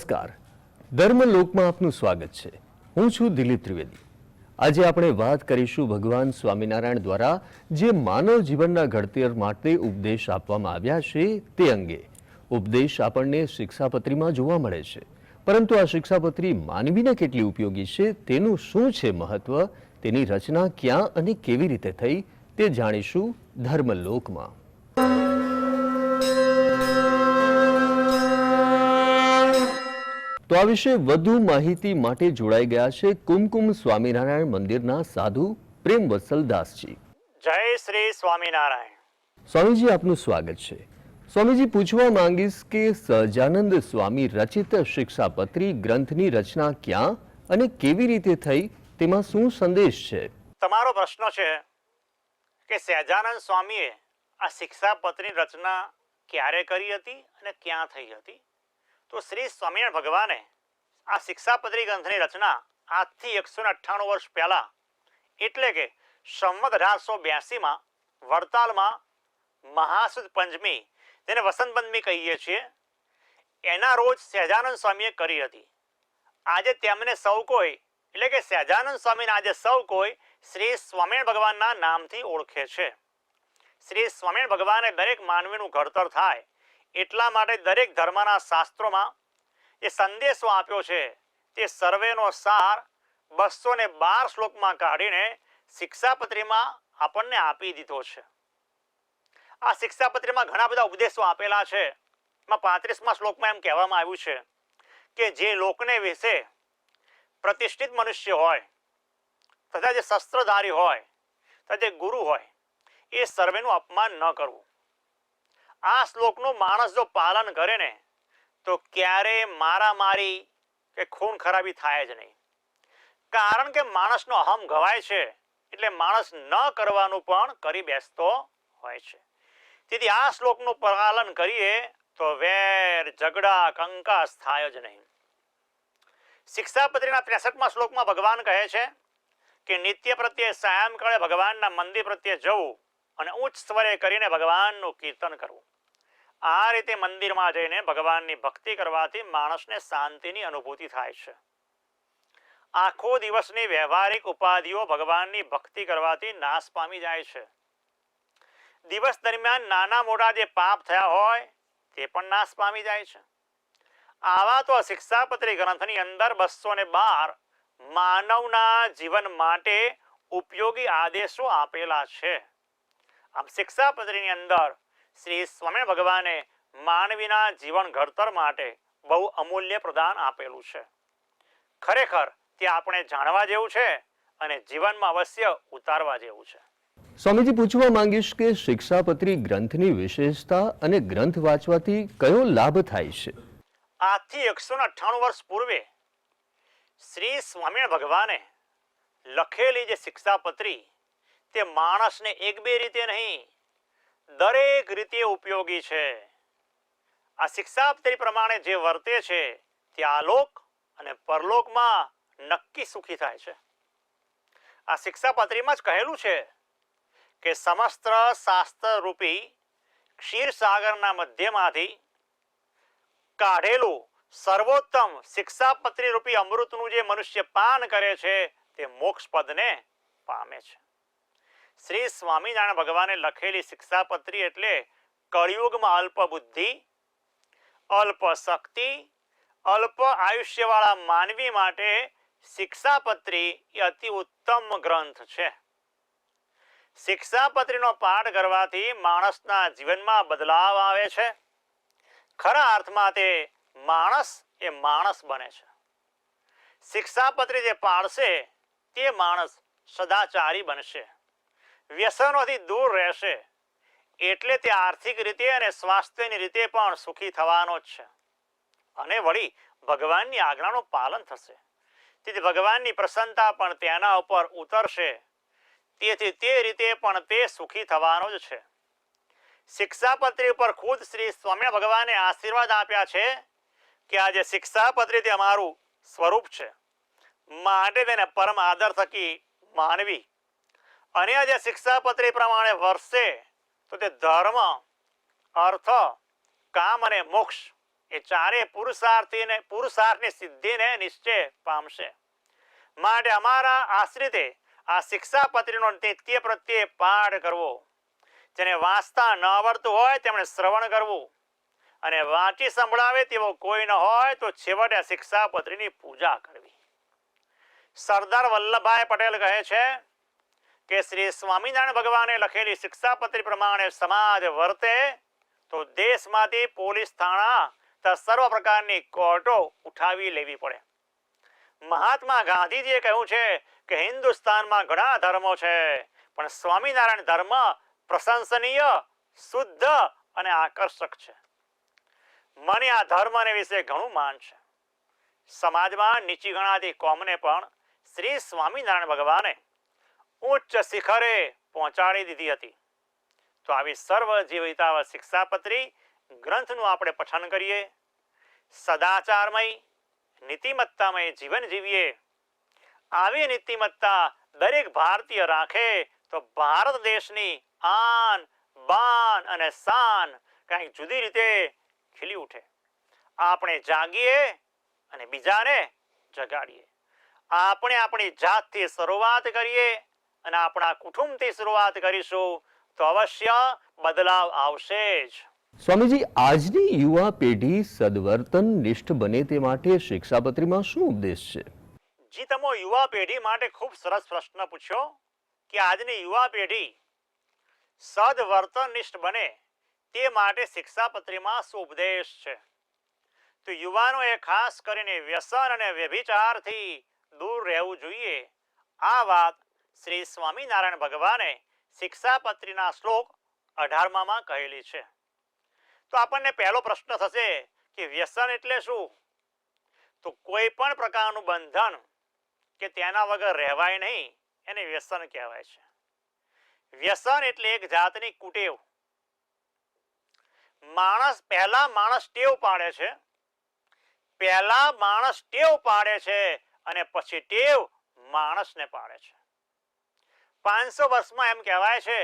નમસ્કાર. ધર્મલોકમાં આપનું સ્વાગત છે. હું છું દિલીપ ત્રિવેદી. આજે આપણે વાત કરીશું ભગવાન સ્વામિનારાયણ દ્વારા જે માનવ જીવનના ઘડતર માટે ઉપદેશ આપવામાં આવ્યા છે તે અંગે. ઉપદેશ આપણને શિક્ષાપત્રીમાં જોવા મળે છે. પરંતુ આ શિક્ષાપત્રી માનવીને કેટલી ઉપયોગી છે, તેનું શું છે મહત્વ, તેની રચના ક્યાં અને કેવી રીતે થઈ, તે જાણીશું ધર્મલોકમાં. તો આ વિશે વધુ માહિતી માટે જોડાઈ ગયા છે કુમકુમ સ્વામિનારાયણ મંદિરના સાધુ પ્રેમ વત્સલદાસજી જય શ્રી સ્વામિનારાયણ. સ્વામીજી આપનું સ્વાગત છે. સ્વામીજી પૂછવા માંગીશ કે સહજાનંદ સ્વામી રચિત શિક્ષાપત્રી ગ્રંથની રચના ક્યાં અને કેવી રીતે થઈ તેમાં શું સંદેશ છે? તમારો પ્રશ્ન છે કે સહજાનંદ સ્વામીએ આ શિક્ષાપત્રની રચના ક્યારે કરી હતી અને ક્યાં થઈ હતી? તો શ્રી સ્વામિનારાયણ ભગવાને આ શિક્ષાપત્રી ગ્રંથની રચના આજથી એકસો અઠ્ઠાણું વર્ષ પહેલાં એટલે કે સંવત અઢારસો બ્યાસીમાં વડતાલમાં મહાસુદ પંચમી તેને વસંત પંચમી કહીએ છીએ, એના રોજ સહેજાનંદ સ્વામીએ કરી હતી. આજે તેમને સૌ કોઈ, એટલે કે સહેજાનંદ સ્વામીને આજે સૌ કોઈ શ્રી સ્વામિનારાયણ ભગવાનના નામથી ઓળખે છે. શ્રી સ્વામિનારાયણ ભગવાને દરેક માનવીનું ઘડતર થાય એટલા માટે દરેક ધર્મના શાસ્ત્રોમાં જે સંદેશો આપ્યો છે, તે સર્વેનો સાર બસો ને બાર શ્લોકમાં કાઢીને શિક્ષાપત્રીમાં આપણને આપી દીધો છે. આ શિક્ષાપત્રીમાં ઘણા બધા ઉપદેશો આપેલા છે. એમાં પાંત્રીસમાં શ્લોકમાં એમ કહેવામાં આવ્યું છે કે જે લોકને વિશે પ્રતિષ્ઠિત મનુષ્ય હોય, તથા જે શસ્ત્રધારી હોય, તથા જે ગુરુ હોય, એ સર્વેનું અપમાન ન કરવું. આ શ્લોકનું માણસ જો પાલન કરે ને, તો ક્યારે મારામારી કે ખૂન ખરાબી થાય જ નહીં. કારણ કે માણસનો અહમ ઘવાય છે, એટલે માણસ ન કરવાનું પણ કરી બેસતો હોય છે. તેથી આ શ્લોકનું પાલન કરીએ તો વેર, ઝઘડા, કંકાસ થાય જ નહીં. શિક્ષાપત્રીના ત્રેસઠમાં શ્લોકમાં ભગવાન કહે છે કે નિત્ય પ્રત્યે સાયંકાળે ભગવાનના મંદિર પ્રત્યે જવું અને ઉચ્ચ સ્વરે કરીને ભગવાનનું કીર્તન કરવું. આ રીતે મંદિરમાં જઈને ભગવાનની ભક્તિ કરવાથી માણસને શાંતિની અનુભૂતિ થાય છે. આખો દિવસની વ્યવહારિક ઉપાધિઓ ભગવાનની ભક્તિ કરવાથી નાશ પામી જાય છે. દિવસ દરમિયાન નાના મોટા જે પાપ થયા હોય, તે પણ નાશ પામી જાય છે. આવા તો શિક્ષાપત્રી ગ્રંથની અંદર બસો ને બાર માનવના જીવન માટે ઉપયોગી આદેશો આપેલા છે. આમ શિક્ષાપત્રીની અંદર શ્રી સ્વામી ભગવાને માનવીના જીવન ઘડતર માટે બહુ અમૂલ્ય પ્રદાન આપેલું છે. ખરેખર તે આપણે જાણવા જેવું છે અને જીવનમાં અવશ્ય ઉતારવા જેવું છે. સ્વામીજી પૂછવા માંગીશ કે શિક્ષાપત્રી ગ્રંથની વિશેષતા અને ગ્રંથ વાંચવાથી કયો લાભ થાય છે? આજથી એકસો અઠ્ઠાણું વર્ષ પૂર્વે શ્રી સ્વામિનારાયણ ભગવાને લખેલી જે શિક્ષાપત્રી તે માણસને એક બે રીતે નહીં દરેક રીતે ઉપયોગી છે. આ શિક્ષાપત્રી પ્રમાણે જે વર્તે છે, તે આલોક અને પરલોકમાં નક્કી સુખી થાય છે. આ શિક્ષાપત્રીમાં જ કહેલું છે કે સમસ્ત શાસ્ત્ર રૂપી ક્ષીરસાગરના મધ્યમાંથી કાઢેલું સર્વોત્તમ શિક્ષાપત્રી રૂપી અમૃતનું જે મનુષ્ય પાન કરે છે, તે મોક્ષ પદને પામે છે. શ્રી સ્વામિનારાયણ ભગવાને લખેલી શિક્ષાપત્રી એટલે કળિયુગમાં અલ્પ બુદ્ધિ અલ્પ શક્તિ અલ્પ આયુષ્યવાળા માનવી માટે શિક્ષાપત્રી એ અતિ ઉત્તમ ગ્રંથ છે. શિક્ષાપત્રીનો પાઠ કરવાથી માણસના જીવનમાં બદલાવ આવે છે. ખરા અર્થમાં તે માણસ એ માણસ બને છે. શિક્ષાપત્રી જે પાળશે તે માણસ સદાચારી બનશે. વ્યસનોથી દૂર રહેશે. એટલે તે આર્થિક રીતે અને સ્વાસ્થ્યની રીતે પણ સુખી થવાનો જ છે. અને વળી ભગવાનની આજ્ઞાનું પાલન થશે. તેથી ભગવાનની પ્રસન્નતા પણ તેના ઉપર ઉતરશે. તેથી તે રીતે પણ તે સુખી થવાનો જ છે. શિક્ષાપત્રી ઉપર ખુદ શ્રી સ્વામી ભગવાને આશીર્વાદ આપ્યા છે કે આ જે શિક્ષાપત્રી તે અમારું સ્વરૂપ છે. માટે તેને પરમ આદર થકી માનવી અને આ જે શિક્ષાપત્રી પ્રમાણે વર્ષે તો તે ધર્મ, અર્થ, કામ અને મોક્ષ એ ચારે પુરુષાર્થીને, પુરુષાર્થની સિદ્ધિને નિશ્ચય પામશે. માટે અમારા આશ્રિતે આ શિક્ષાપત્રીનો નિત્ય પ્રત્યે પાઠ કરવો. જેને વાંચતા ન આવડતું હોય તેમણે શ્રવણ કરવું. અને વાંચી સંભળાવે તેવો કોઈ ન હોય તો છેવટે આ શિક્ષાપત્રીની પૂજા કરવી. સરદાર વલ્લભભાઈ પટેલ કહે છે કે શ્રી સ્વામિનારાયણ ભગવાને લખેલી શિક્ષાપત્રી પ્રમાણે સમાજ વર્તે, તો દેશમાંથી પોલીસ થાણા તથા સર્વ પ્રકારની કોર્ટો ઉઠાવી લેવી પડે. મહાત્મા ગાંધીજીએ કહ્યું છે કે હિન્દુસ્તાનમાં ઘણા ધર્મો છે, પણ સ્વામિનારાયણ ધર્મ પ્રશંસનીય, શુદ્ધ અને આકર્ષક છે. મને આ ધર્મને વિશે ઘણું માન છે. સમાજમાં નીચી ગણાતી કોમને પણ શ્રી સ્વામિનારાયણ ભગવાને ઉચ્ચ શિખરે પહોંચાડી દીધી હતી. તો આવી સર્વ જીવિતા શિક્ષાપત્રી ગ્રંથનું આપણે પઠન કરીએ. સદાચારમય, નીતિમત્તામય જીવન જીવીએ. આવી નીતિમત્તા દરેક ભારતીય રાખે તો ભારત દેશની આન, બાન અને શાન કંઈક જુદી રીતે ખીલી ઉઠે. આપણે જાગીએ અને બીજાને જગાડીએ. આપણે આપણી જાતથી શરૂઆત કરીએ અને આપણા કુટુંબથી શરૂઆત કરીશું. તો અવશ્ય બદલાવ આવશે જ. સ્વામીજી આજની યુવા પેઢી સદવર્તન નિષ્ઠ બને તે માટે શિક્ષાપત્રીમાં શું ઉપદેશ છે? જી તમો યુવા પેઢી માટે ખૂબ સરસ પ્રશ્ન પૂછ્યો કે આજની યુવા પેઢી સદવર્તનનિષ્ઠ બને તે માટે શિક્ષાપત્રીમાં શું ઉપદેશ છે? તો યુવાનોએ ખાસ કરીને વ્યસન અને વ્યભિચારથી દૂર રહેવું જોઈએ. આ વાત શ્રી સ્વામિનારાયણ ભગવાને શિક્ષાપત્રીના શ્લોક અઢારમામાં કહેલી છે. તો આપણને પહેલો પ્રશ્ન થશે કે વ્યસન એટલે શું? તો કોઈ પણ પ્રકારનું બંધન કે તેના વગર રહેવાય નહીં, એને વ્યસન કહેવાય છે. વ્યસન એટલે એક જાતની કુટેવ. માણસ પહેલા માણસ ટેવ પાડે છે, પહેલા માણસ ટેવ પાડે છે અને પછી ટેવ માણસને પાડે છે. પાંચસો વર્ષમાં એમ કહેવાય છે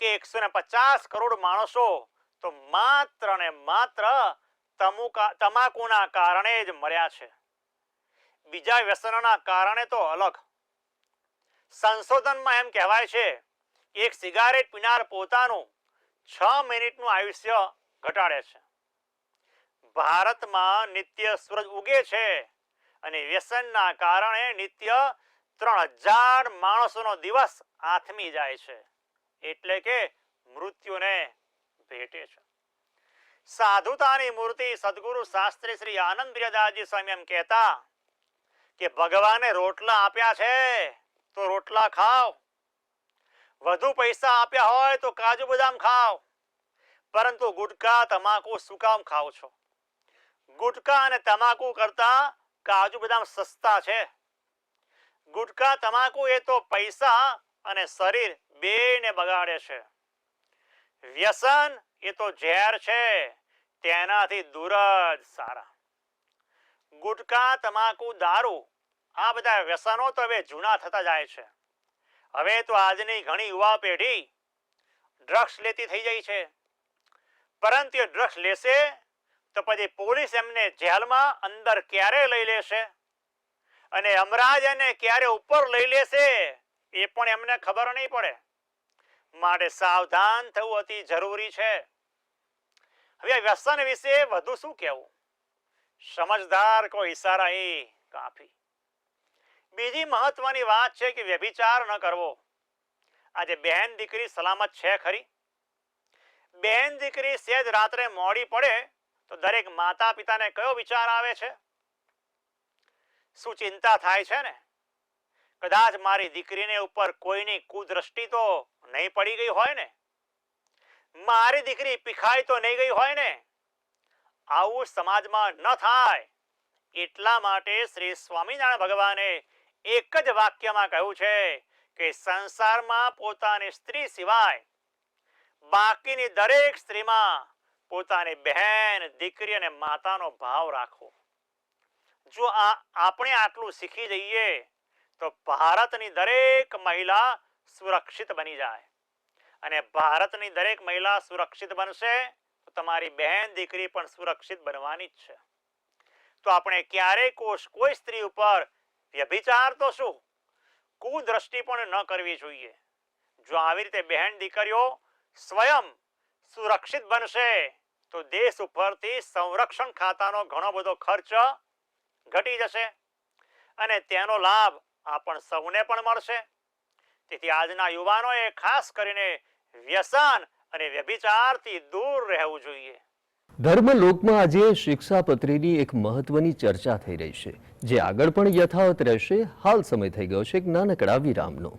કે એકસો ને પચાસ કરોડ માણસો તો માત્ર ને માત્ર તમુકા, તમાકુના કારણે જ મર્યા છે. બીજા વ્યસનોના કારણે તો અલગ. સંશોધનમાં એમ કહેવાય છે, એક સિગારેટ પીનાર પોતાનું છ મિનિટનું આયુષ્ય ઘટાડે છે. ભારતમાં નિત્ય સૂરજ ઉગે છે અને વ્યસનના કારણે નિત્ય ત્રણ હજાર માણસોનો દિવસ આથમી જાય છે. એટલે કે મૃત્યુને ભેટે છે. સાધુતાની મૂર્તિ સદગુરુ શાસ્ત્રી શ્રી આનંદ પ્રિયદાસજી સ્વામી એમ કહેતા કે, ભગવાને રોટલા આપ્યા છે, તો રોટલા ખાઓ. વધુ પૈસા આપ્યા હોય તો કાજુ બદામ ખાઓ. પરંતુ ગુટકા, તમાકુ શું કામ ખાઓ છો. ગુટકા અને તમાકુ કરતા કાજુ બદામ સસ્તા છે. ગુટકા, તમાકુ એ તો પૈસા અને શરીર બેને બગાડે છે. વ્યસન એ તો ઝેર છે, તેનાથી દૂર જ સારા. ગુટકા, તમાકુ, દારૂ, આ બધા વ્યસનો તો હવે જૂના થતા જાય છે. હવે તો આજની ઘણી યુવા પેઢી ડ્રગ્સ લેતી થઈ જાય છે. પરંતુ એ ડ્રગ્સ લેશે તો પછી પોલીસ એમને જેલમાં અંદર ક્યારે લઈ લેશે? અને અમરાજ એને ક્યારે ઉપર લઈ લેશે? એ પણ એમને ખબર નહીં પડે. માટે સાવધાન થવું અતિ જરૂરી છે. હવે આ વ્યસન વિશે વધુ શું કહેવું? સમજદાર કો ઈશારા એ કાફી. બીજી મહત્વની વાત છે કે વ્યભિચાર ન કરવો. આજે બહેન દીકરી સલામત છે ખરી? બહેન દીકરી સેજ રાત્રે મોડી પડે તો દરેક માતા પિતાને કયો વિચાર આવે છે? શું ચિંતા થાય છે ને? કદાચ મારી દીકરીને ઉપર કોઈની કુદ્રષ્ટિ તો નહીં પડી ગઈ હોય ને? મારી દીકરી પીખાઈ તો નહીં ગઈ હોય ને? આવું સમાજમાં ન થાય. એટલા માટે શ્રી સ્વામિનારાયણ ભગવાને એક જ વાક્યમાં કહ્યું છે કે સંસારમાં પોતાની સ્ત્રી સિવાય બાકીની દરેક સ્ત્રીમાં પોતાની બહેન, દીકરી અને માતાનો ભાવ રાખવો. જો આ આપણે આટલું શીખી જઈએ તો ભારતની દરેક મહિલા સુરક્ષિત બની જાય. અને ભારતની દરેક મહિલા સુરક્ષિત બનશે, તો તમારી બહેન દીકરી પણ સુરક્ષિત બનવાની જ છે. તો આપણે ક્યારેય કોશ કોઈ સ્ત્રી ઉપર વ્યભિચાર તો શું? કુદ્રષ્ટિ પણ ન કરવી જોઈએ. જો આવી રીતે બહેન દીકરીઓ સ્વયં સુરક્ષિત બનશે, તો દેશ ઉપરથી સંરક્ષણ ખાતાનો ઘણો બધો ખર્ચ ઘટી જશે. અને તેનો લાભ આપણ સૌને પણ મળશે. તેથી આજના યુવાનોએ ખાસ કરીને વ્યસન અને વ્યભિચારથી દૂર રહેવું જોઈએ. ધર્મલોકમાં આજે શિક્ષાપત્રીની એક મહત્વની ચર્ચા થઈ રહી છે, જે આગળ પણ યથાવત રહેશે, હાલ સમય થઈ ગયો છે એક નાનકડા વિરામનો.